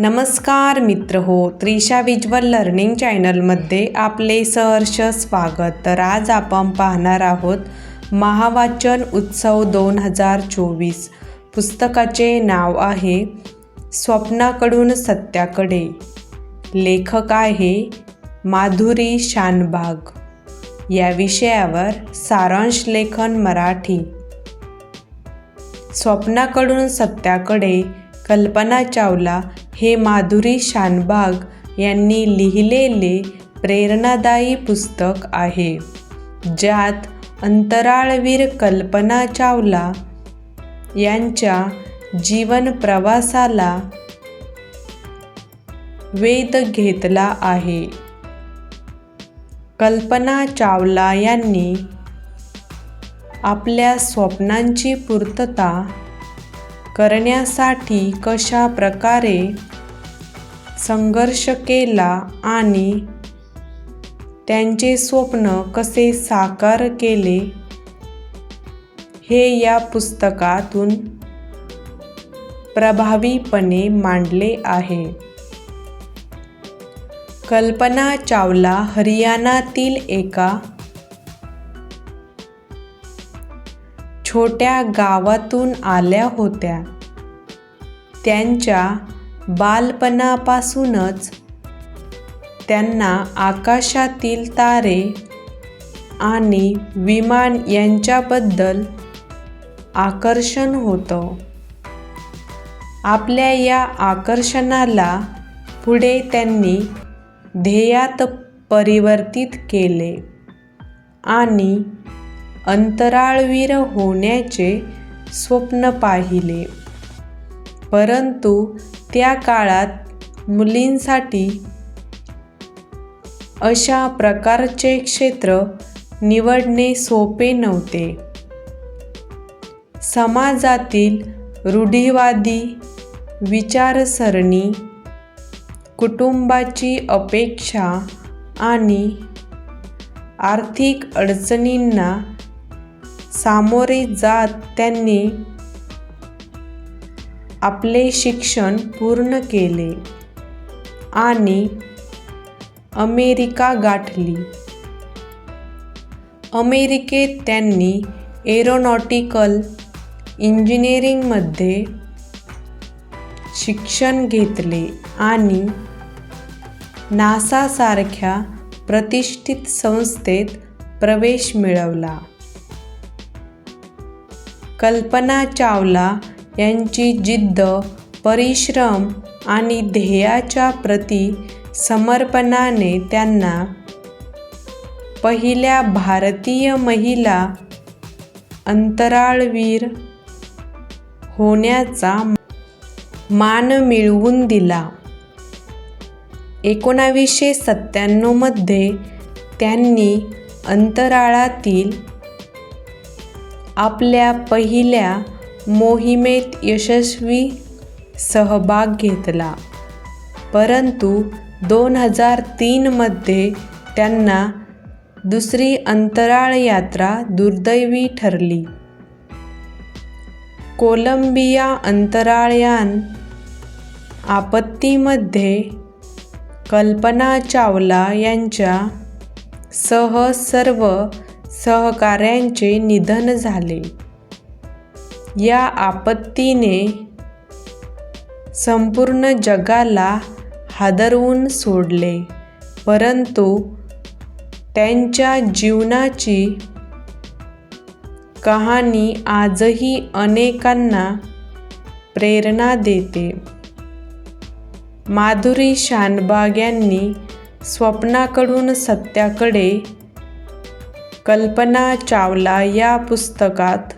नमस्कार मित्र हो त्रिशा विज्वल लर्निंग चॅनलमध्ये आपले सहर्ष स्वागत. तर आज आपण पाहणार आहोत महावाचन उत्सव दोन हजार चोवीस. पुस्तकाचे नाव आहे स्वप्नाकडून सत्याकडे. लेखक आहे माधुरी शानबाग. या विषयावर सारांश लेखन मराठी. स्वप्नाकडून सत्याकडे कल्पना चावला हे माधुरी शानबाग यांनी लिहिलेले प्रेरणादायी पुस्तक आहे ज्यात अंतराळवीर कल्पना चावला यांच्या जीवन प्रवासाला वेध घेतला आहे. कल्पना चावला यांनी आपल्या स्वप्नांची पूर्तता करण्यासाठी कशा प्रकारे संघर्ष केला आणि त्यांचे स्वप्न कसे साकार केले हे या पुस्तकातून प्रभावीपणे मांडले आहे. कल्पना चावला हरियाणातील एका छोट्या गावातून आल्या होत्या. त्यांच्या बालपणापासूनच त्यांना आकाशातील तारे आणि विमान यांच्याबद्दल आकर्षण होतं. आपल्या या आकर्षणाला पुढे त्यांनी ध्येयात परिवर्तित केले आणि अंतराळवीर होण्याचे स्वप्न पाहिले. परंतु त्या काळात मुलींसाठी अशा प्रकारचे क्षेत्र निवडणे सोपे नव्हते. समाजातील रूढीवादी विचारसरणी कुटुंबाची अपेक्षा आणि आर्थिक अडचणींना सामोरे जात त्यांनी आपले शिक्षण पूर्ण केले आणि अमेरिका गाठली. अमेरिकेत त्यांनी एरोनॉटिकल इंजिनिअरिंगमध्ये शिक्षण घेतले आणि नासासारख्या प्रतिष्ठित संस्थेत प्रवेश मिळवला. कल्पना चावला यांची जिद्द परिश्रम आणि ध्येयाच्या प्रती समर्पणाने त्यांना पहिल्या भारतीय महिला अंतराळवीर होण्याचा मान मिळवून दिला. एकोणावीसशे सत्त्याण्णवमध्ये त्यांनी अंतराळातील आपल्या पहिल्या मोहिमेत यशस्वी सहभाग घेतला. परंतु दोन हजार तीनमध्ये त्यांना दुसरी अंतराळ यात्रा दुर्दैवी ठरली. कोलंबिया अंतराळयान आपत्तीमध्ये कल्पना चावला यांच्या सह सर्व सहकाऱ्यांचे निधन झाले. या आपत्तीने संपूर्ण जगाला हादरवून सोडले परंतु त्यांच्या जीवनाची कहाणी आजही अनेकांना प्रेरणा देते. माधुरी शानबाग यांनी स्वप्नाकडून सत्याकडे कल्पना चावला या पुस्तकात.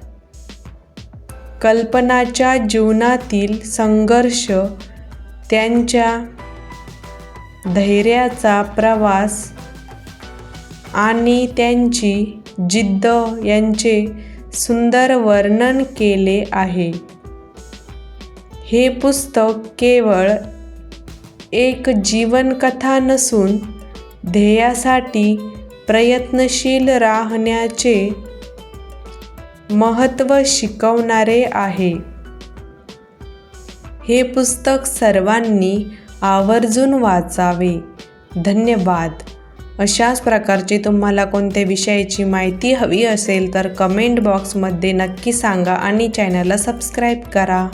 कल्पनाच्या जीवनातील संघर्ष त्यांच्या धैर्याचा प्रवास आणि त्यांची जिद्द यांचे सुंदर वर्णन केले आहे. हे पुस्तक केवळ एक जीवनकथा नसून ध्येयासाठी प्रयत्नशील राहण्याचे महत्त्व शिकवणारे आहे. हे पुस्तक सर्वांनी आवर्जून वाचावे. धन्यवाद. अशाच प्रकारची तुम्हाला कोणत्या विषयाची माहिती हवी असेल तर कमेंट बॉक्समध्ये नक्की सांगा आणि चॅनलला सबस्क्राईब करा.